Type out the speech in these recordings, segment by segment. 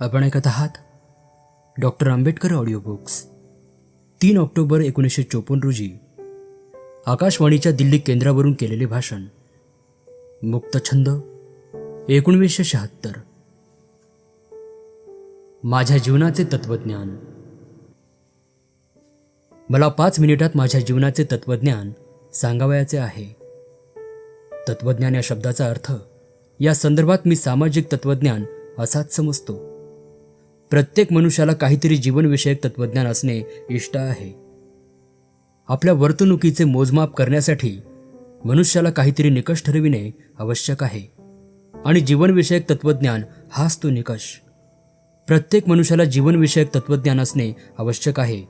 आपण ऐकत आहात डॉक्टर आंबेडकर ऑडिओ बुक्स तीन ऑक्टोबर एकोणीसशे चोपन्न रोजी आकाशवाणीच्या दिल्ली केंद्रावरून केलेले भाषण. मुक्तछंद एकोणवीसशे शहात्तर. माझ्या जीवनाचे तत्वज्ञान मला पाच मिनिटात माझ्या जीवनाचे तत्वज्ञान सांगावयाचे आहे. तत्वज्ञान या शब्दाचा अर्थ या संदर्भात मी सामाजिक तत्वज्ञान असाच समजतो. प्रत्येक मनुष्याला काहीतरी जीवनविषयक तत्वज्ञान असणे इष्ट आहे. आपल्या वर्तणुकीचे मोजमाप करण्यासाठी मनुष्याला काहीतरी निकष ठरविणे आवश्यक आहे. आणि जीवनविषयक तत्वज्ञान हाच तो निकष. प्रत्येक मनुष्याला जीवनविषयक तत्वज्ञान असणे आवश्यक आहे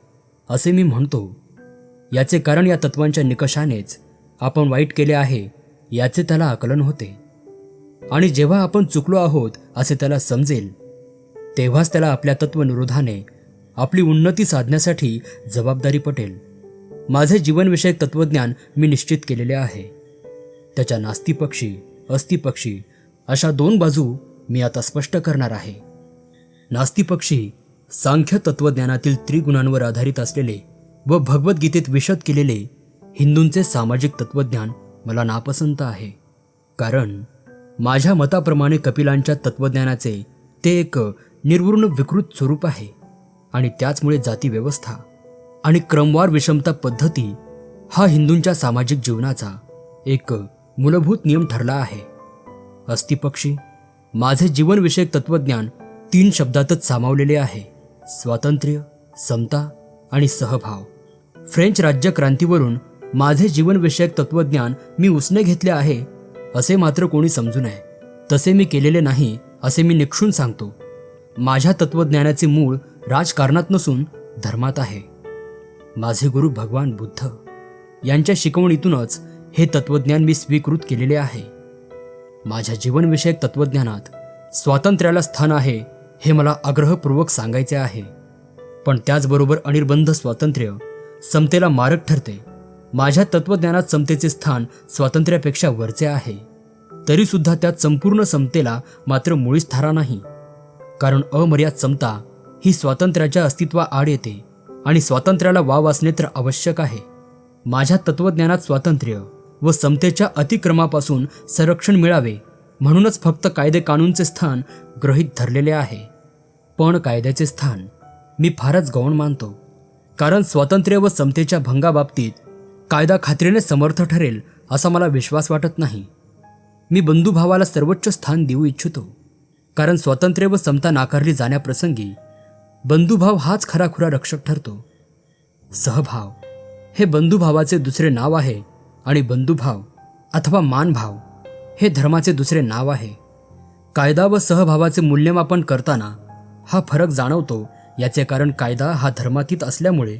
असे मी म्हणतो. याचे कारण या तत्वांच्या निकषानेच आपण वाईट केले आहे याचे त्याला आकलन होते. आणि जेव्हा आपण चुकलो आहोत असे त्याला समजेल तेव्हाच त्याला आपल्या तत्वनिरोधाने आपली उन्नती साधण्यासाठी जबाबदारी पटेल. माझे जीवनविषयक तत्वज्ञान मी निश्चित केलेले आहे. त्याच्या नास्तीपक्षी अस्थिपक्षी अशा दोन बाजू मी आता स्पष्ट करणार आहे. नास्तिपक्षी सांख्य तत्वज्ञानातील त्रिगुणांवर आधारित असलेले व भगवद्गीतेत विशद केलेले हिंदूंचे सामाजिक तत्वज्ञान मला नापसंत आहे. कारण माझ्या मताप्रमाणे कपिलांच्या तत्वज्ञानाचे ते एक निर्वृण विकृत स्वरूप आहे आणि त्याचमुळे जाती व्यवस्था आणि क्रमवार विषमता पद्धती हा हिंदूंच्या सामाजिक जीवनाचा एक मूलभूत नियम ठरला आहे. अस्थिपक्षी माझे जीवनविषयक तत्वज्ञान तीन शब्दातच सामावलेले आहे. स्वातंत्र्य समता आणि सहभाव. फ्रेंच राज्यक्रांतीवरून माझे जीवनविषयक तत्वज्ञान मी उसने घेतले आहे असे मात्र कोणी समजू नये. तसे मी केलेले नाही असे मी निक्षून सांगतो. माझ्या तत्वज्ञानाचे मूळ राजकारणात नसून धर्मात आहे. माझे गुरु भगवान बुद्ध यांच्या शिकवणीतूनच हे तत्वज्ञान मी स्वीकृत केलेले आहे. माझ्या जीवनविषयक तत्वज्ञानात स्वातंत्र्याला स्थान आहे हे मला आग्रहपूर्वक सांगायचे आहे. पण त्याचबरोबर अनिर्बंध स्वातंत्र्य समतेला मारक ठरते. माझ्या तत्वज्ञानात समतेचे स्थान स्वातंत्र्यापेक्षा वरचे आहे. तरीसुद्धा त्यात संपूर्ण समतेला मात्र मुळीच थारा नाही. कारण अमर्याद समता ही स्वातंत्र्याच्या अस्तित्वा आड येते आणि स्वातंत्र्याला वाव असणे तर आवश्यक आहे. माझ्या तत्वज्ञानात स्वातंत्र्य व समतेच्या अतिक्रमापासून संरक्षण मिळावे म्हणूनच फक्त कायदे कानूनचे स्थान ग्रहीत धरलेले आहे. पण कायद्याचे स्थान मी फारच गौण मानतो. कारण स्वातंत्र्य व समतेच्या भंगाबाबतीत कायदा खात्रीने समर्थ ठरेल असा मला विश्वास वाटत नाही. मी बंधुभावाला सर्वोच्च स्थान देऊ इच्छितो. कारण स्वातंत्र्य व समता नाकारली जाण्याप्रसंगी बंधुभाव हाच खराखुरा रक्षक ठरतो. सहभाव हे बंधुभावाचे दुसरे नाव आहे आणि बंधुभाव अथवा मानभाव हे धर्माचे दुसरे नाव आहे. कायदा व सहभावाचे मूल्यमापन करताना हा फरक जाणवतो याचे कारण कायदा हा धर्मातीत असल्यामुळे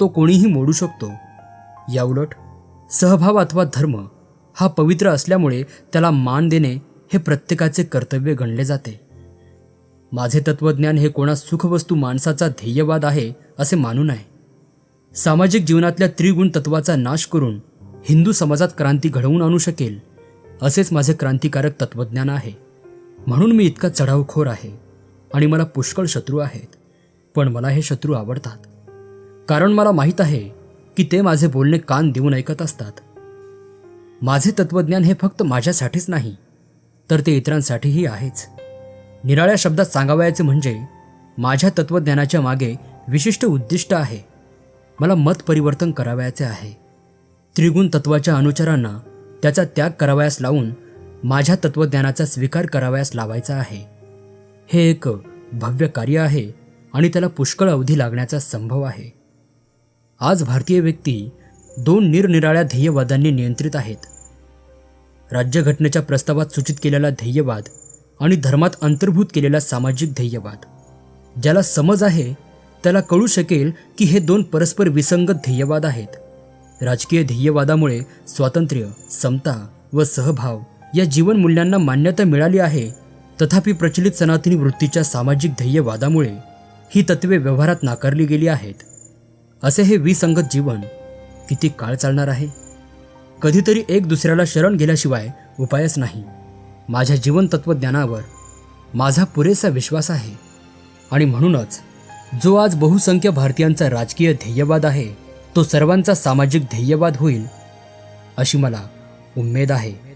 तो कोणीही मोडू शकतो. याउलट सहभाव अथवा धर्म हा पवित्र असल्यामुळे त्याला मान देणे हे प्रत्येकाचे कर्तव्य गणले जाते. माझे तत्वज्ञान हे कोणा सुखवस्तू माणसाचा ध्येयवाद आहे असे मानू नये. सामाजिक जीवनातल्या त्रिगुण तत्वाचा नाश करून हिंदू समाजात क्रांती घडवून आणू शकेल असेच माझे क्रांतिकारक तत्वज्ञान आहे. म्हणून मी इतका चढावखोर आहे आणि मला पुष्कळ शत्रू आहेत पण मला हे शत्रू आवडतात. कारण मला माहीत आहे की ते माझे बोलणे कान देऊन ऐकत असतात. माझे तत्वज्ञान हे फक्त माझ्यासाठीच नाही तर ते इतरांसाठीही आहेच. निराळ्या शब्दात सांगावयाचे म्हणजे माझ्या तत्वज्ञानाच्या मागे विशिष्ट उद्दिष्ट आहे. मला मत परिवर्तन करावयाचे आहे. त्रिगुण तत्वाच्या अनुचरांना त्याचा त्याग करावयास लावून माझ्या तत्वज्ञानाचा स्वीकार करावयास लावायचा आहे. हे एक भव्य कार्य आहे आणि त्याला पुष्कळ अवधी लागण्याचा संभव आहे. आज भारतीय व्यक्ती दोन निरनिराळ्या ध्येयवादांनी नियंत्रित आहेत. राज्यघटनेच्या प्रस्तावात सूचित केलेला ध्येयवाद आणि धर्मात अंतर्भूत केलेला सामाजिक ध्येयवाद. ज्याला समज आहे त्याला कळू शकेल की हे दोन परस्पर विसंगत ध्येयवाद आहेत. राजकीय ध्येयवादामुळे स्वातंत्र्य समता व सहभाव या जीवनमूल्यांना मान्यता मिळाली आहे. तथापि प्रचलित सनातनी वृत्तीच्या सामाजिक ध्येयवादामुळे ही तत्वे व्यवहारात नाकारली गेली आहेत. असे हे विसंगत जीवन किती काळ चालणार आहे? कधीतरी एक दुसऱ्याला शरण गेल्याशिवाय उपायच नाही. माझ्या जीवन तत्वज्ञानावर माझा पुरेसा विश्वास आहे. आणि म्हणूनच जो आज बहुसंख्य भारतीयांचा राजकीय ध्येयवाद आहे तो सर्वांचा सामाजिक ध्येयवाद होईल अशी मला उमेद आहे.